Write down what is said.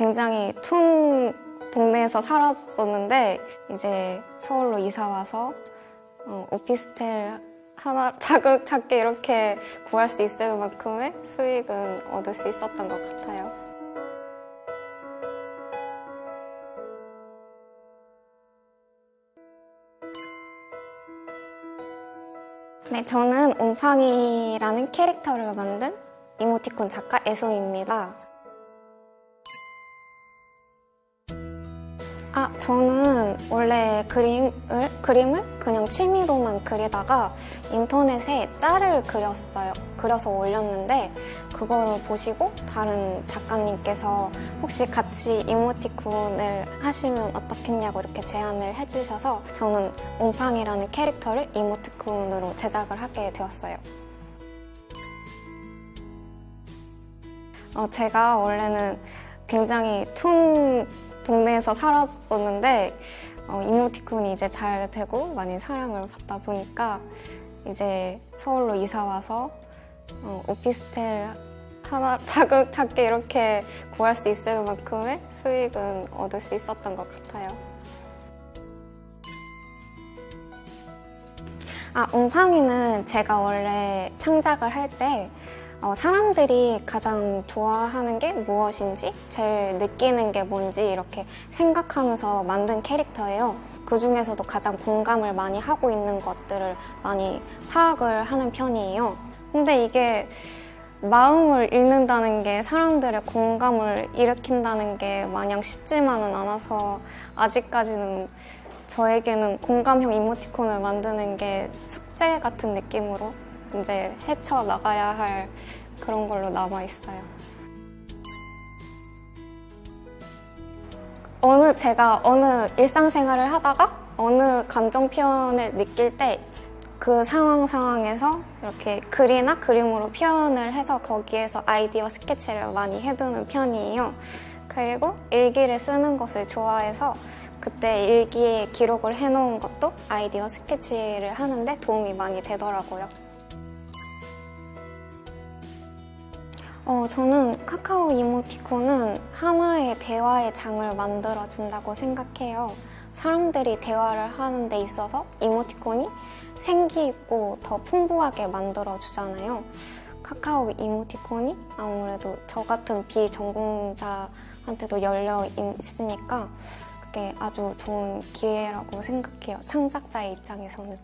굉장히 촌 동네에서 살았었는데 이제 서울로 이사 와서 어, 오피스텔 하나 차근차게 이렇게 구할 수 있을 만큼의 수익은 얻을 수 있었던 것 같아요. 네, 저는 옴팡이라는 캐릭터를 만든 이모티콘 작가 애솜입니다. 아, 저는 원래 그림을, 그림을 그냥 취미로만 그리다가 인터넷에 짤을 그렸어요. 그려서 올렸는데, 그거를 보시고 다른 작가님께서 혹시 같이 이모티콘을 하시면 어떻겠냐고 이렇게 제안을 해주셔서 저는 옴팡이라는 캐릭터를 이모티콘으로 제작을 하게 되었어요. 어, 제가 원래는 굉장히 촌 동네에서 살았었는데 어, 이모티콘이 이제 잘 되고 많이 사랑을 받다 보니까 이제 서울로 이사 와서 어, 오피스텔 하나 차근차게 이렇게 구할 수 있을 만큼의 수익은 얻을 수 있었던 것 같아요. 아, 옹팡이는 제가 원래 창작을 할 때 어, 사람들이 가장 좋아하는 게 무엇인지, 제일 느끼는 게 뭔지 이렇게 생각하면서 만든 캐릭터예요. 그 중에서도 가장 공감을 많이 하고 있는 것들을 많이 파악을 하는 편이에요. 근데 이게 마음을 읽는다는 게 사람들의 공감을 일으킨다는 게 마냥 쉽지만은 않아서 아직까지는 저에게는 공감형 이모티콘을 만드는 게 숙제 같은 느낌으로 이제 헤쳐 나가야 할 그런 걸로 남아 있어요. 어느 제가 어느 일상생활을 하다가 어느 감정 표현을 느낄 때 그 상황 상황에서 이렇게 글이나 그림으로 표현을 해서 거기에서 아이디어 스케치를 많이 해두는 편이에요. 그리고 일기를 쓰는 것을 좋아해서 그때 일기에 기록을 해놓은 것도 아이디어 스케치를 하는데 도움이 많이 되더라고요. 어, 저는 카카오 이모티콘은 하나의 대화의 장을 만들어준다고 생각해요. 사람들이 대화를 하는 데 있어서 이모티콘이 생기 있고 더 풍부하게 만들어주잖아요. 카카오 이모티콘이 아무래도 저 같은 비전공자한테도 열려 있으니까 그게 아주 좋은 기회라고 생각해요. 창작자의 입장에서는.